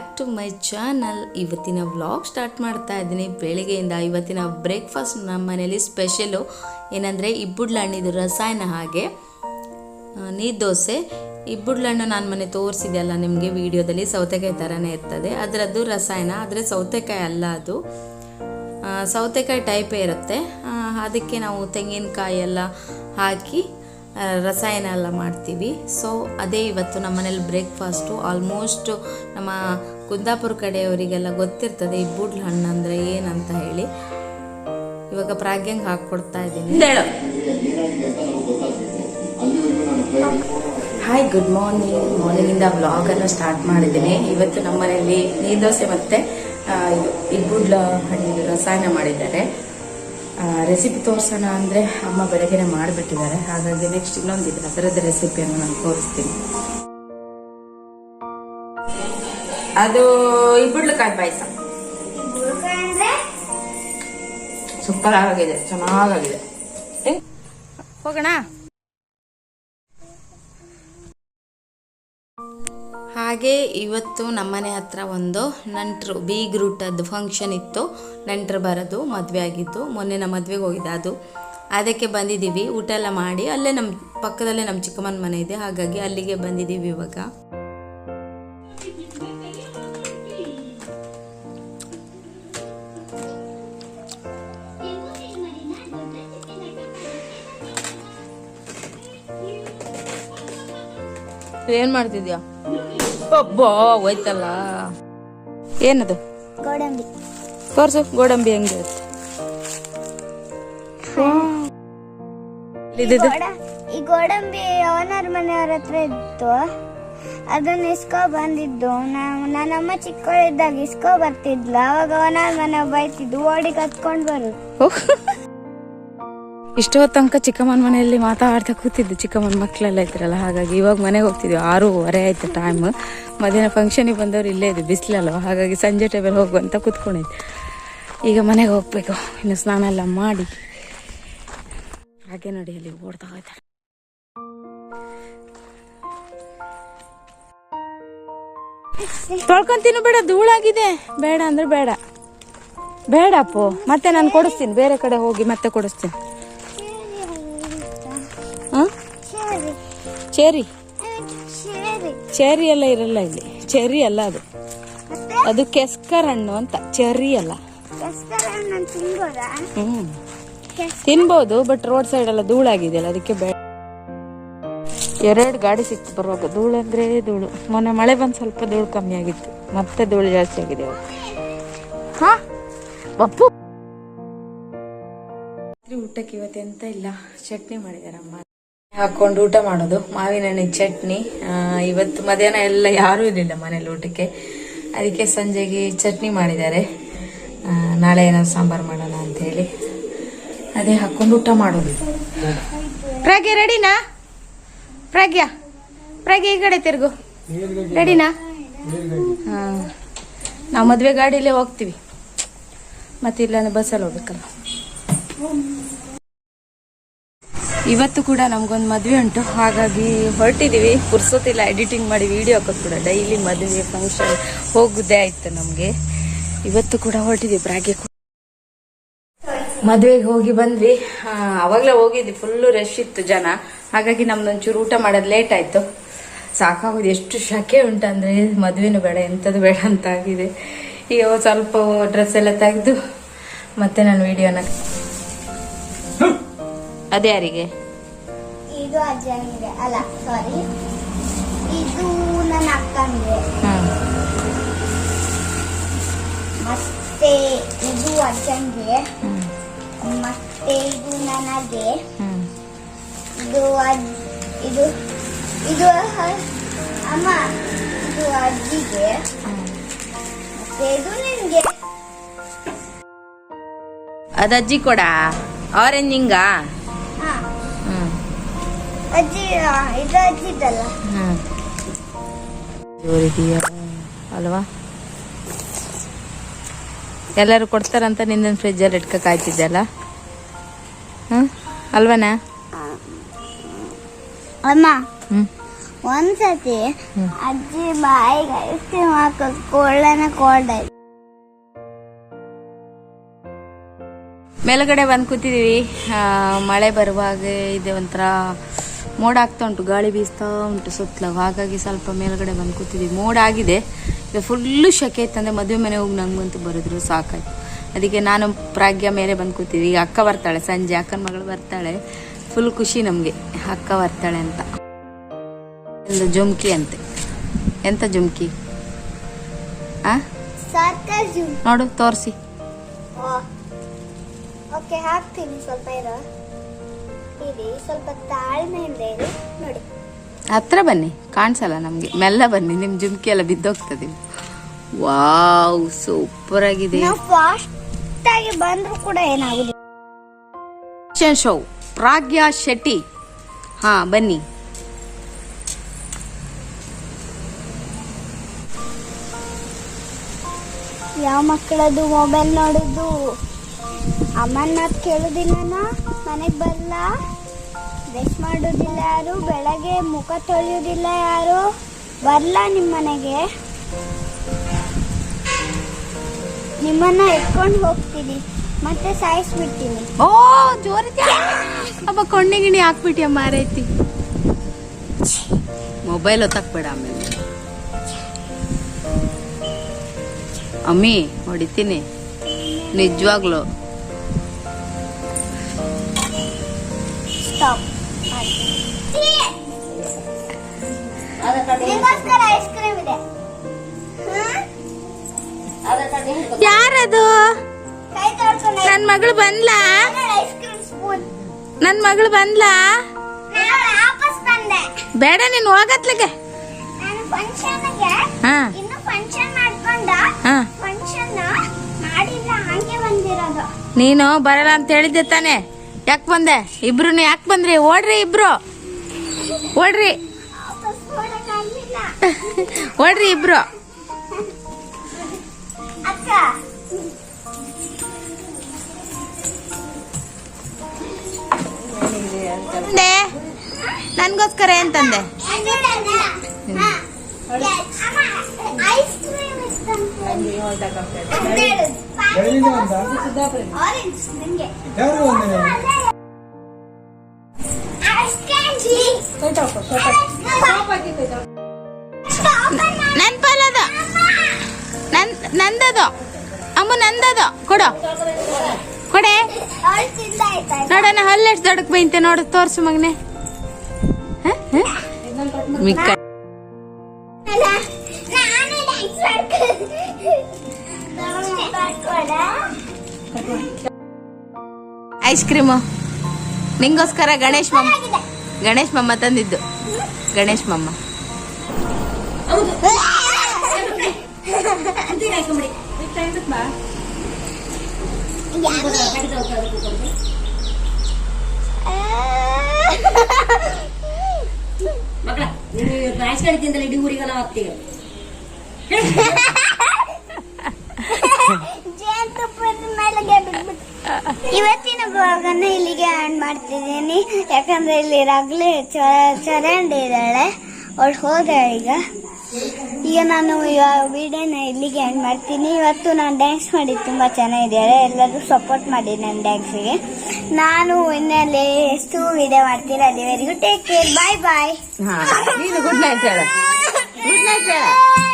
Back to my channel ಇವತ್ತಿನ vlog start ಮಾಡ್ತಾ ಇದ್ದೀನಿ. ಬೆಳಿಗ್ಗೆಯಿಂದ ಇವತ್ತಿನ ಬ್ರೇಕ್ಫಾಸ್ಟ್ ನಮ್ಮ ಮನೇಲಿ ಸ್ಪೆಷಲು ಏನಂದರೆ ಇಬ್ಬುಡ್ಲ ಹಣ್ಣಿದು ರಸಾಯನ ಹಾಗೆ. ನೀರು ದೋಸೆ. ನಾನು ಮನೆ ತೋರಿಸಿದೆಯಲ್ಲ ನಿಮಗೆ ವಿಡಿಯೋದಲ್ಲಿ ಸೌತೆಕಾಯಿ ಥರನೇ ಇರ್ತದೆ. ಅದರದ್ದು ರಸಾಯನ, ಆದರೆ ಸೌತೆಕಾಯಿ ಅಲ್ಲ ಅದು. ಸೌತೆಕಾಯಿ ಟೈಪೇ ಇರುತ್ತೆ. ಅದಕ್ಕೆ ನಾವು ತೆಂಗಿನಕಾಯಿ ಎಲ್ಲ ಹಾಕಿ ರಸಾಯನ ಎಲ್ಲ ಮಾಡ್ತೀವಿ. ಸೊ ಅದೇ ಇವತ್ತು ನಮ್ಮ ಮನೇಲಿ ಬ್ರೇಕ್ಫಾಸ್ಟು ಆಲ್ಮೋಸ್ಟ್ ನಮ್ಮ ಕುಂದಾಪುರ ಕಡೆಯವರಿಗೆಲ್ಲ ಗೊತ್ತಿರ್ತದೆ ಈ ಬೂಡ್ಲ ಹಣ್ಣು ಅಂದರೆ ಏನಂತ ಹೇಳಿ. ಇವಾಗ ಪ್ರಾಗ್ಯಂಗೆ ಹಾಕ್ಕೊಡ್ತಾ ಇದ್ದೀನಿ. ಹೇಳು. ಹಾಯ್ ಗುಡ್ ಮಾರ್ನಿಂಗ್ ಮಾರ್ನಿಂಗಿಂದ ಬ್ಲಾಗನ್ನು ಸ್ಟಾರ್ಟ್ ಮಾಡಿದ್ದೀನಿ. ಇವತ್ತು ನಮ್ಮ ಮನೆಯಲ್ಲಿ ನೀರು ದೋಸೆ ಮತ್ತು ಇದು ಇಬ್ಬುಡ್ಲ ಹಣ್ಣಿನ ರಸಾಯನ ಮಾಡಿದ್ದಾರೆ. ರೆಸಿಪಿ ತೋರಿಸೋಣ ಅಂದರೆ ಅಮ್ಮ ಬೆಳಗ್ಗೆನೆ ಮಾಡಿಬಿಟ್ಟಿದ್ದಾರೆ. ಹಾಗಾಗಿ ನೆಕ್ಸ್ಟ್ ಇನ್ನೊಂದು ಇದರ ಅದರದ್ದು ರೆಸಿಪಿಯನ್ನು ನಾನು ತೋರಿಸ್ತೀನಿ. ಅದು ಇಬ್ಬುಡ್ಲಕಾಯಿ ಪಾಯಸ. ಸೂಪರ್ ಆಗಿದೆ ಚೆನ್ನಾಗಿದೆ ಏ, ಹೋಗೋಣ? ಹಾಗೆ ಇವತ್ತು ನಮ್ಮನೆ ಹತ್ರ ಒಂದು ನಂಟರು ಬೀಗ್ರೂಟದ್ದು ಫಂಕ್ಷನ್ ಇತ್ತು. ನೆಂಟರು ಬರೋದು, ಮದುವೆ ಆಗಿತ್ತು ಮೊನ್ನೆ ನಮ್ಮ ಮದುವೆಗೆ ಹೋಗಿದ್ದೆ ಅದು. ಅದಕ್ಕೆ ಬಂದಿದ್ದೀವಿ. ಊಟ ಎಲ್ಲ ಮಾಡಿ, ಅಲ್ಲೇ ನಮ್ಮ ಪಕ್ಕದಲ್ಲೇ ನಮ್ಮ ಚಿಕ್ಕಮ್ಮನ ಮನೆ ಇದೆ. ಹಾಗಾಗಿ ಅಲ್ಲಿಗೆ ಬಂದಿದ್ದೀವಿ ಇವಾಗ. ಏನು ಮಾಡ್ತಿದ್ಯಾ? ಅಬ್ಬಾ ಹೋಯ್ತಲ್ಲ. ಏನದು? ಗೋಡಂಬಿ. ತೋರ್ಸು ಗೋಡಂಬಿ ಹೆಂಗೆ ಈ ಗೋಡಂಬಿ ಓನರ್ ಮನೆಯವ್ರ ಹತ್ರ ಇತ್ತು. ಅದನ್ನ ಇಸ್ಕೋ ಬಂದಿದ್ದು. ನಾವು ನನ್ನಮ್ಮ ಚಿಕ್ಕವಳಿದ್ದಾಗ ಇಸ್ಕೋ ಬರ್ತಿದ್ಲ. ಅವಾಗ ಓನರ್ ಮನೆ ಬೈತಿದ್ದು ಓಡಿ ಕತ್ಕೊಂಡ್ ಬರು ಇಷ್ಟೋ ತನಕ ಚಿಕ್ಕಮ್ಮನ ಮನೆಯಲ್ಲಿ ಮಾತಾಡ್ತಾ ಕೂತಿದ್ದು. ಚಿಕ್ಕಮ್ಮನ ಮಕ್ಕಳೆಲ್ಲ ಇದ್ರಲ್ಲ, ಹಾಗಾಗಿ ಇವಾಗ ಮನೆಗೆ ಹೋಗ್ತಿದ್ವಿ. ಆರೂವರೆ ಆಯ್ತು ಟೈಮ್ ಮಧ್ಯಾಹ್ನ ಫಂಕ್ಷನಿಗೆ ಬಂದವರು ಇಲ್ಲೇ ಇದೆ ಬಿಸಿಲಲ್ವ? ಹಾಗಾಗಿ ಸಂಜೆ ಟೈಮಲ್ಲಿ ಹೋಗುವಂತ ಕೂತ್ಕೊಂಡಿದ್ದೆ ಈಗ ಮನೆಗೆ ಹೋಗ್ಬೇಕು. ಇನ್ನು ಸ್ನಾನ ಎಲ್ಲ ಮಾಡಿ. ಹಾಗೆ ನೋಡಿ ಅಲ್ಲಿ ಓಡ್ತಾ ಹೋಯ್ತಾ ತೊಳ್ಕೊಂತೀನಿ ಬೇಡ, ಧೂಳಾಗಿದೆ. ಬೇಡ ಅಂದ್ರೆ ಬೇಡ. ಬೇಡಪ್ಪು ಮತ್ತೆ ನಾನು ಕೊಡಿಸ್ತೀನಿ. ಬೇರೆ ಕಡೆ ಹೋಗಿ ಮತ್ತೆ ಕೊಡಿಸ್ತೀನಿ. ಚೇರಿ ಚೇರಿ ಚೆರಿ ಎಲ್ಲ ಇರಲ್ಲ ಇಲ್ಲಿ. ಚೆರಿ ಅಲ್ಲ ಅದು. ಅದು ಕೆಸ್ಕರ್ ಹಣ್ಣು ಅಂತ. ಚೆರಿ ಅಲ್ಲ. ಹ್ಮ್. ತಿನ್ಬೋದು ಬಟ್ ರೋಡ್ ಸೈಡ್ ಎಲ್ಲ ಧೂಳಾಗಿದೆಯಲ್ಲ ಅದಕ್ಕೆ ಬೇಡ ಎರಡು ಗಾಡಿ ಸಿಕ್ತು ಬರುವಾಗ. ಧೂಳು ಅಂದ್ರೆ ಧೂಳು. ಮೊನ್ನೆ ಮಳೆ ಬಂದು ಸ್ವಲ್ಪ ಧೂಳು ಕಮ್ಮಿ ಆಗಿತ್ತು. ಮತ್ತೆ ಧೂಳು ಜಾಸ್ತಿ ಆಗಿದೆ. ಹಾ? ಪಪ್ಪು ರಾತ್ರಿ ಊಟಕ್ಕೆ ಇವತ್ತೆಂತ ಇಲ್ಲ. ಚಟ್ನಿ ಮಾಡಿದ್ದಾರೆ ಅಮ್ಮ ಹಾಕೊಂಡು ಊಟ ಮಾಡೋದು. ಮಾವಿನ ಹಣ್ಣಿನ ಚಟ್ನಿ ಇವತ್ತು ಮಧ್ಯಾಹ್ನ ಎಲ್ಲ ಯಾರೂ ಇರಲಿಲ್ಲ ಮನೇಲಿ ಊಟಕ್ಕೆ. ಅದಕ್ಕೆ ಸಂಜೆಗೆ ಚಟ್ನಿ ಮಾಡಿದ್ದಾರೆ. ನಾಳೆ ಏನಾದ್ರು ಸಾಂಬಾರು ಮಾಡೋಣ ಅಂತ ಹೇಳಿ. ಅದೇ ಹಾಕೊಂಡು ಊಟ ಮಾಡೋದು. ಪ್ರಾಗ್ಯ ರೆಡಿನಾ? ಪ್ರಾಗ್ಯ ಪ್ರಾಗ್ಯ ಈ ಕಡೆ ತಿರುಗು. ರೆಡಿನಾ? ಹಾ. ನಾವು ಮದುವೆ ಗಾಡಿಯಲ್ಲೇ ಹೋಗ್ತೀವಿ. ಮತ್ತೆ ಇಲ್ಲಾಂದ್ರೆ ಬಸ್ಸಲ್ಲಿ ಹೋಗ್ಬೇಕಲ್ಲ ಇವತ್ತು ಕೂಡ ನಮ್ಗೊಂದು ಮದುವೆ ಉಂಟು. ಹಾಗಾಗಿ ಹೊರಟಿದೀವಿ. ಪುರ್ಸೋತಿಲ್ಲ ಎಡಿಟಿಂಗ್ ಮಾಡಿ ವಿಡಿಯೋ ಹಾಕೋದು ಕೂಡ. ಡೈಲಿ ಮದುವೆ ಫಂಕ್ಷನ್ ಹೋಗುದೇ ಆಯ್ತು ನಮಗೆ. ಇವತ್ತು ಕೂಡ ಹೊರಟಿದ್ದೀವಿ ಬ್ರಾಗೆ ಮದುವೆಗೆ ಹೋಗಿ ಬಂದ್ವಿ. ಅವಾಗ್ಲೇ ಹೋಗಿದ್ವಿ. ಫುಲ್ಲು ರಶ್ ಇತ್ತು ಜನ. ಹಾಗಾಗಿ ನಮ್ದೊಂಚೂರು ಊಟ ಮಾಡೋದು ಲೇಟ್ ಆಯ್ತು. ಸಾಕಾಗೋದು ಎಷ್ಟು ಶಕೆ ಉಂಟಂದ್ರೆ, ಮದುವೆನೂ ಬೇಡ, ಎಂಥದ್ದು ಬೇಡ ಅಂತ ಆಗಿದೆ ಈಗ ಸ್ವಲ್ಪ ಡ್ರೆಸ್ ಎಲ್ಲ ತೆಗೆದು ಮತ್ತೆ ನಾನು ವಿಡಿಯೋನ ಅದೇ ಯಾರಿಗೆ? ಇದು ಅಜ್ಜನಿಗೆ. ಅಲ್ಲ ಸಾರಿ ಇದು ನನ್ನ ಅಕ್ಕನಿಗೆ. ಮತ್ತೆ ಇದು ಅಜ್ಜನಿಗೆ. ಮತ್ತೆ ಇದು ನನಗೆ. ಇದು ಇದು ಇದು ಅಮ್ಮ ಇದು ಅಜ್ಜಿಗೆ. ಮತ್ತೆ ಇದು ನಿನ್ಗೆ. ಅದು ಅಜ್ಜಿ ಕೊಡ? ಆರೆಂಜ್ ಹಿಂಗ ಅಜ್ಜಿ ಇದು ಅಜ್ಜಿದಲ್ಲ ಹ್ಮ್. ಜೋರಿದೆಯಾ ಅಲ್ವಾ? ಎಲ್ಲರೂ ಕೊಡ್ತಾರಂತ ನಿಂದೊಂದು ಫ್ರಿಜ್ಜಲ್ಲಿ ಇಟ್ಕ ಕಾಯ್ತಿದ್ದಲ್ಲ ಹ್ಮ್? ಅಲ್ವನ? ಅಮ್ಮ ಹ್ಮ್. ಒಂದ್ಸತಿ ಅಜ್ಜಿ ಬಾಯಿಗೆ ಐಸ್ ಕ್ರೀಮ್ ಹಾಕೋದು ಕೊಳ್ಳನ ಕೋಲ್ಡ್ ಮೇಲುಗಡೆ ಬಂದು ಕೂತಿದ್ದೀವಿ ಮಳೆ ಬರುವಾಗ ಇದೆ ಒಂಥರ ಮೋಡ ಆಗ್ತಾ ಉಂಟು ಗಾಳಿ ಬೀಸ್ತಾ ಉಂಟು ಸುತ್ತಲ. ಹಾಗಾಗಿ ಸ್ವಲ್ಪ ಮೇಲ್ಗಡೆ ಬಂದು ಕೂತಿದ್ವಿ. ಮೋಡ ಆಗಿದೆ. ಇದು ಫುಲ್ಲು ಶೆಕೆ ಇತ್ತಂದರೆ ಮದುವೆ ಮನೆ ಹೋಗಿ ನಂಗಂತೂ ಬರೆದ್ರು ಸಾಕಾಯ್ತು. ಅದಕ್ಕೆ ನಾನು ಪ್ರಾಗ್ಯ ಮೇಲೆ ಬಂದು ಕೂತಿದ್ವಿ. ಈಗ ಅಕ್ಕ ಬರ್ತಾಳೆ ಸಂಜೆ ಅಕ್ಕನ ಮಗಳು ಬರ್ತಾಳೆ. ಫುಲ್ ಖುಷಿ ನಮಗೆ. ಅಕ್ಕ ಬರ್ತಾಳೆ ಅಂತ. ಒಂದು ಜುಮ್ಕಿ ಅಂತೆ. ಎಂತ ಜುಮ್ಕಿ? ಆ? ನೋಡು ತೋರಿಸಿ. ಓಕೆ ಹಾಕ್ತೀನಿ. ಸ್ವಲ್ಪ ಇರೋ. ಸ್ವಲ್ಪ ನೋಡಿ. ಹತ್ರ ಬನ್ನಿ ಕಾಣಿಸಲ್ಲ ನಮಗೆ. ಮೆಲ್ಲ ಬನ್ನಿ ನಿಮ್ಮ ಜುಮ್ಕಿ ಎಲ್ಲ ಬಿದ್ದೋಗ್ತದೆ ವಾವ್ ಸೂಪರ್ ಆಗಿದೆ. ನಾವು ಫಾಸ್ಟ್ ಆಗಿ ಬಂದ್ರು ಕೂಡ ಏನಾಗುದಿಲ್ಲ. Fashion show Pragya Shetty. ಹಾ ಬನ್ನಿ. ಯಾವ ಮಕ್ಕಳದು ಮೊಬೈಲ್ ನೋಡುದು? ಅಮ್ಮನ ಮಾತು ಕೇಳೋದಿಲ್ಲ ಮನೆಗೆ ಬರಲ್ಲ ಬ್ರಷ್ ಮಾಡೋದಿಲ್ಲ ಯಾರು? ಬೆಳಗ್ಗೆ ಮುಖ ತೊಳೆಯೋದಿಲ್ಲ ಯಾರು? ಬರಲ್ಲ ನಿಮ್ಮ ಮನೆಗೆ? ನಿಮ್ಮನ್ನ ಎತ್ಕೊಂಡು ಹೋಗ್ತೀನಿ. ಮತ್ತೆ ಸಾಯಿಸ್ಬಿಡ್ತೀನಿ. ಓ ಜೋರಿದ್ಯಾ ಅಪ್ಪ ಕೊಂಡಿ ಗಿಣಿ ಹಾಕ್ಬಿಟ್ಟಿ ಅಮ್ಮ ಆರೈತಿ ಮೊಬೈಲ್ ಹೊತ್ತಾಕ್ಬೇಡ ಆಮೇಲೆ. ಅಮ್ಮಿ, ಹೊಡಿತೀನಿ. ನಿಜವಾಗ್ಲು. ಸ್ಟಾಪ್ ನಿಮಗೋಸ್ಕರ ಐಸ್ ಕ್ರೀಮ್ ಇದೆ ಯಾರದು? ನನ್ ಮಗಳು ಬಂದ್ಲಾ? ನನ್ ಮಗಳು ಬಂದ್ಲಾ? ಬೇಡ ನೀನ್ ಹೋಗತ್ಲಿಗೆ ನೀನು ಬರಲ್ಲ ಅಂತ ಹೇಳಿದ್ದೆ ತಾನೆ. ಯಾಕೆ ಬಂದೆ? ಇಬ್ರು ಯಾಕೆ ಬಂದ್ರಿ? ಓಡ್ರಿ ಇಬ್ರು. ಓಡ್ರಿ. ಓಡ್ರಿ ಇಬ್ರು. ಅಕ್ಕ ತಂದೆ ನನ್ಗೋಸ್ಕರ ಏನ್ ತಂದೆ? ನನ್ ಪಲದ ನನ್ ನಂದದು. ಅಮ್ಮ ನಂದದು. ಕೊಡು. ಕೊಡೆ. ನೋಡೋಣ ಹಲ್ಲೆಷ್ಟು ದೊಡಕ್ ಬೈಂತೆ ನೋಡು, ತೋರ್ಸು ಮಗನೆ? ಮಿಕ್ಕ ಐಸ್ ಕ್ರೀಮು ನಿಂಗೋಸ್ಕರ ಗಣೇಶ್ ಮಮ್ಮ ಗಣೇಶ್ ಮಮ್ಮ ತಂದಿದ್ದು. ಗಣೇಶ್ ಮಮ್ಮ. ಮಕ್ಕಳ ಇಡೀ ಊರಿಗೆಲ್ಲ ಹೋಗ್ತೀವಿ ಇವತ್ತಿನ ಭಾಗನ ಇಲ್ಲಿಗೆ ಆ್ಯಂಡ್ ಮಾಡ್ತಿದ್ದೀನಿ. ಯಾಕಂದ್ರೆ ಇಲ್ಲಿ ರಗ್ಲಿ ಚರಂಡಿ ಇದ್ದಾಳೆ. ಅವಳು ಹೋದಾಳೆ ಈಗ. ಈಗ ನಾನು ವಿಡಿಯೋನ ಇಲ್ಲಿಗೆ ಆ್ಯಂಡ್ ಮಾಡ್ತೀನಿ. ಇವತ್ತು ನಾನು ಡ್ಯಾನ್ಸ್ ಮಾಡಿದ್ದು ತುಂಬ ಚೆನ್ನಾಗಿದ್ದಾರೆ ಎಲ್ಲರೂ ಸಪೋರ್ಟ್ ಮಾಡಿ ನನ್ನ ಡ್ಯಾನ್ಸಿಗೆ ನಾನು ಇನ್ನಲ್ಲಿ ಎಷ್ಟು ವಿಡಿಯೋ ಮಾಡ್ತೀನಿ ಅಲ್ಲಿವರೆಗೂ take care bye bye good night good night